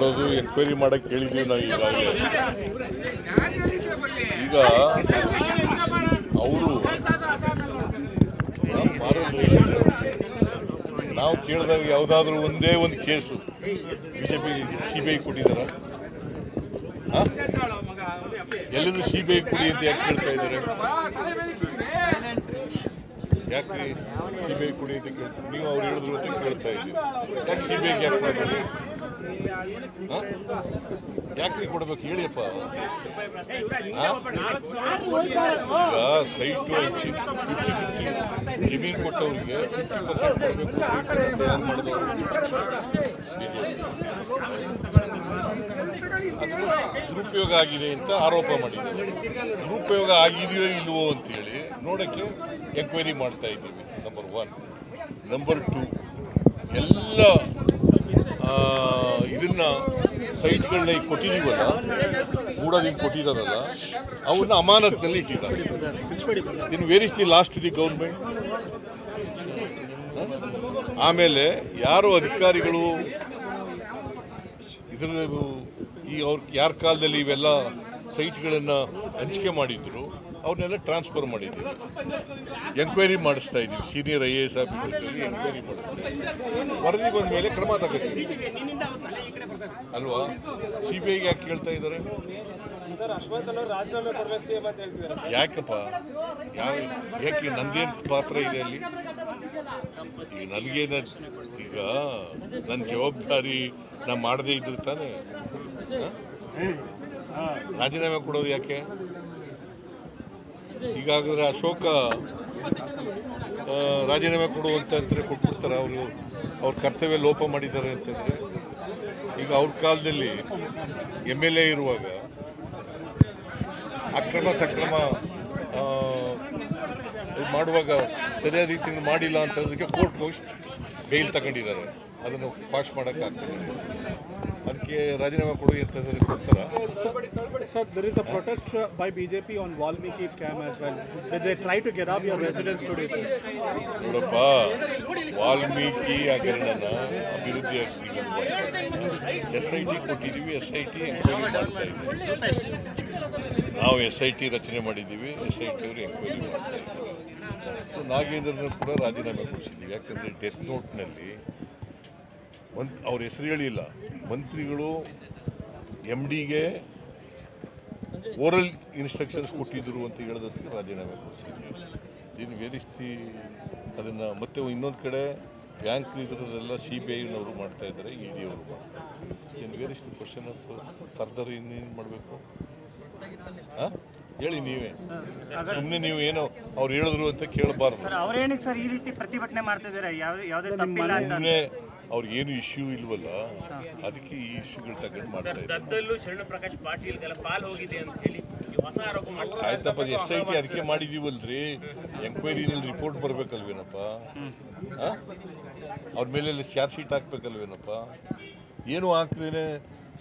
Enquiry ಮಾಡಕ್ಕೆ ಕೇಳಿದ್ದೀವಿ ನಾವು ಈಗಾಗಲೇ. ಈಗ ಅವರು ನಾವು ಕೇಳಿದಾಗ ಯಾವುದಾದ್ರೂ ಒಂದೇ ಒಂದು case BJP C B I ಕೊಟ್ಟಿದ್ದಾರ ಎಲ್ಲರೂ ಸಿ ಬಿ ಐ ಕೊಡಿ ಅಂತ ಯಾಕೆ ಕೇಳ್ತಾ ಇದ್ದಾರೆ? ಯಾಕೆ ಸಿ ಬಿ ಐ ಕೊಡಿ ಅಂತ ಕೇಳ್ತಾರೆ ನೀವು ಅವ್ರು ಹೇಳಿದ್ರು ಅಂತ ಕೇಳ್ತಾ ಇದ್ದೀವಿ. ಯಾಕೆ ಸಿ ಬಿ ಐಗೆ ಯಾಕೆ ಕೊಡಬೇಕು ಯಾಕೆ ಕೊಡ್ಬೇಕು? ಹೇಳಿಯಪ್ಪ? ಈಗ ಸೈಟು ಹಚ್ಚಿ ಜಮೀನು ಕೊಟ್ಟವ್ರಿಗೆ ಫಿಫ್ಟಿ ಪರ್ಸೆಂಟ್ ಕೊಡಬೇಕು ಸೈಟ್ ತಯಾರು ಮಾಡಿದವರು ದುರುಪಯೋಗ ಆಗಿದೆ ಅಂತ ಆರೋಪ ಮಾಡಿದ್ದಾರೆ ದುರುಪಯೋಗ ಆಗಿದೆಯೋ ಇಲ್ವೋ ಅಂತೇಳಿ ನೋಡೋಕ್ಕೆ ಎಂಕ್ವೈರಿ ಮಾಡ್ತಾ ಇದ್ದೀವಿ ನಂಬರ್ ಒನ್ ನಂಬರ್ ಟು ಎಲ್ಲ ಸೈಟ್ಗಳನ್ನ ಈಗ ಕೊಟ್ಟಿದ್ದೀವಲ್ಲ ಮೂಡೋದಿಂಗ್ ಕೊಟ್ಟಿದಾರಲ್ಲ? ಅವನ್ನ ಅಮಾನತ್ನಲ್ಲಿ ಇಟ್ಟಿದ್ದಾರೆ. In where is the last the government ಆಮೇಲೆ ಯಾರು ಅಧಿಕಾರಿಗಳು? ಇದ್ರ ಈ ಅವ್ರ ಯಾರ ಕಾಲದಲ್ಲಿ ಇವೆಲ್ಲ ಸೈಟ್ಗಳನ್ನು ಹಂಚಿಕೆ ಮಾಡಿದ್ರು ಅವ್ರನ್ನೆಲ್ಲ ಟ್ರಾನ್ಸ್ಫರ್ ಮಾಡಿದ್ದೀವಿ ಎಂಕ್ವೈರಿ ಮಾಡಿಸ್ತಾ ಇದ್ದೀವಿ ಸೀನಿಯರ್ ಐ ಎ ಎಸ್ ಆಫೀಸರ್ಗಳಲ್ಲಿ ಎಂಕ್ವೈರಿ ಮಾಡಿಸ್ತಾ ಇದ್ದೀವಿ. ವರದಿ ಬಂದ ಮೇಲೆ ಕ್ರಮ ತಗೋತೀವಿ. ಅಲ್ವಾ? ಸಿ ಬಿ ಐಗೆ ಯಾಕೆ ಕೇಳ್ತಾ ಇದ್ದಾರೆ? ಯಾಕಪ್ಪ? ಯಾವ ಯಾಕೆ ನಂದೇನು ಪಾತ್ರ ಇದೆ ಅಲ್ಲಿ? ಈಗ ನನಗೇನ ಈಗ ನನ್ನ ಜವಾಬ್ದಾರಿ ನಾನು ಮಾಡದೇ ಇದ್ರು ತಾನೇ? ರಾಜೀನಾಮೆ ಕೊಡೋದು ಯಾಕೆ? ಈಗಾಗಲೇ ಅಶೋಕ ರಾಜೀನಾಮೆ ಕೊಡುವಂತೆ ಅಂತಾರೆ ಕೊಟ್ಬಿಡ್ತಾರೆ. ಅವರು, ಅವ್ರ ಕರ್ತವ್ಯ ಲೋಪ ಮಾಡಿದ್ದಾರೆ ಅಂತಂದರೆ, ಈಗ ಅವ್ರ ಕಾಲದಲ್ಲಿ ಎಂ ಎಲ್ ಎ ಇರುವಾಗ ಅಕ್ರಮ ಸಕ್ರಮ ಮಾಡುವಾಗ ಸರಿಯಾದ ರೀತಿಯಲ್ಲಿ ಮಾಡಿಲ್ಲ ಅಂತಂದಕ್ಕೆ ಕೋರ್ಟ್ ಹೋಗಿ ಬೇಲ್ ತಗೊಂಡಿದ್ದಾರೆ. ಅದನ್ನು ಪಾಸ್ ಮಾಡೋಕ್ಕಾಗ್ತದೆ ಅದಕ್ಕೆ ರಾಜೀನಾಮೆ ಕೊಡಿ ಅಂತಂದ್ರೆ ಕೊಡ್ತಾರ? Sir, there is a protest uh, by BJP on Valmiki scam as well. Did they try to get up your residence today, sir? ನೋಡಪ್ಪ ವಾಲ್ಮೀಕಿ ಹಗರಣನ ಅಭಿವೃದ್ಧಿ ಎಸ್ ಐ ಟಿ ಕೊಟ್ಟಿದ್ದೀವಿ ಎಸ್ ಐ ಟಿ ಎಂಕ್ವೈರಿ ಮಾಡ್ತಾ ಇದ್ದೀವಿ. ನಾವು ಎಸ್ ಐ ಟಿ ರಚನೆ ಮಾಡಿದ್ದೀವಿ S I T ಅವರು ಎಂಕ್ವೈರಿ ಮಾಡ್ತಾ ಇದ್ದಾರೆ. ಸೊ ನಾಗೇಂದ್ರನ ಕೂಡ ರಾಜೀನಾಮೆ ಕೊಡಿಸಿದ್ದೀವಿ. ಯಾಕಂದರೆ ಡೆತ್ ನೋಟ್ನಲ್ಲಿ ಮಂತ್ ಅವ್ರ ಹೆಸರು ಹೇಳಿಲ್ಲ ಮಂತ್ರಿಗಳು ಎಂ ಡಿಗೆ ಓರಲ್ ಇನ್ಸ್ಟ್ರಕ್ಷನ್ಸ್ ಕೊಟ್ಟಿದ್ದರು ಅಂತ ಹೇಳೋದಕ್ಕೆ ರಾಜೀನಾಮೆ ಕೊಡಿಸಿದ್ವಿ ಇನ್ನು ವೇದಿಸ್ತಿ ಅದನ್ನು ಮತ್ತೆ ಇನ್ನೊಂದು ಕಡೆ ಬ್ಯಾಂಕ್ ಇದರದೆಲ್ಲ ಸಿ ಬಿ ಐನವರು ಮಾಡ್ತಾಯಿದ್ದಾರೆ ಇ ಡಿ ಅವರು ಮಾಡ್ತಾರೆ ಇನ್ನು ವೇದಿಸ್ತಿ ಕ್ವಶನ್ ಫರ್ದರ್ ಇನ್ನೇನು ಮಾಡಬೇಕು? ಹಾಂ? ಹೇಳಿ ನೀವೇ. ಸುಮ್ಮನೆ ನೀವು ಏನೋ ಅವ್ರು ಹೇಳಿದ್ರು ಅಂತ ಕೇಳಬಾರ್ದು. ಸರ್ ಅವ್ರೇನಕ್ಕೆ ಸರ್ ಈ ರೀತಿ ಪ್ರತಿಭಟನೆ ಮಾಡ್ತಿದ್ದಾರೆ? ಯಾವ ಯಾವುದೇ ತಪ್ಪಿಲ್ಲ ಅಂತ. ಸುಮ್ಮನೆ ಅವ್ರಿಗೇನು ಇಶ್ಯೂ ಇಲ್ವಲ್ಲ ಅದಕ್ಕೆ ಈ ಇಶ್ಯೂಗಳು ತಗೊಂಡು ಮಾಡ್ತಾರೆ ದದ್ದಲ್ಲೂ ಶರಣ ಪ್ರಕಾಶ್ ಪಾಟೀಲ್ಗೆಲ್ಲ ಪಾಲ್ ಹೋಗಿದೆ ಅಂತ ಹೇಳಿ ಈ ಹೊಸ ಆರೋಪ ಮಾಡ್ತಾರೆ ಆಯ್ತಪ್ಪ ಎಸ್ ಐ ಟಿ ಅದಕ್ಕೆ ಮಾಡಿದೀವಲ್ರಿ. ಎಂಕ್ವೈರಿನಲ್ಲಿ ರಿಪೋರ್ಟ್ ಬರಬೇಕಲ್ವೇನಪ್ಪ? ಆ? ಅವ್ರ ಮೇಲೆ ಚಾರ್ಜ್ ಶೀಟ್ ಹಾಕ್ಬೇಕಲ್ವೇನಪ್ಪ? ಏನು ಹಾಕ್ದೇನೆ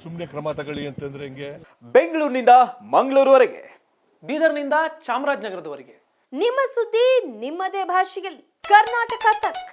ಸುಮ್ಮನೆ ಕ್ರಮ ತಗೊಳ್ಳಿ ಅಂತಂದ್ರೆ ಹೆಂಗೆ? ಬೆಂಗಳೂರಿನಿಂದ ಮಂಗಳೂರುವರೆಗೆ ಬೀದರ್ನಿಂದ ಚಾಮರಾಜನಗರದವರೆಗೆ. ನಿಮ್ಮ ಸುದ್ದಿ ನಿಮ್ಮದೇ ಭಾಷೆಯಲ್ಲಿ. ಕರ್ನಾಟಕ ತಕ್.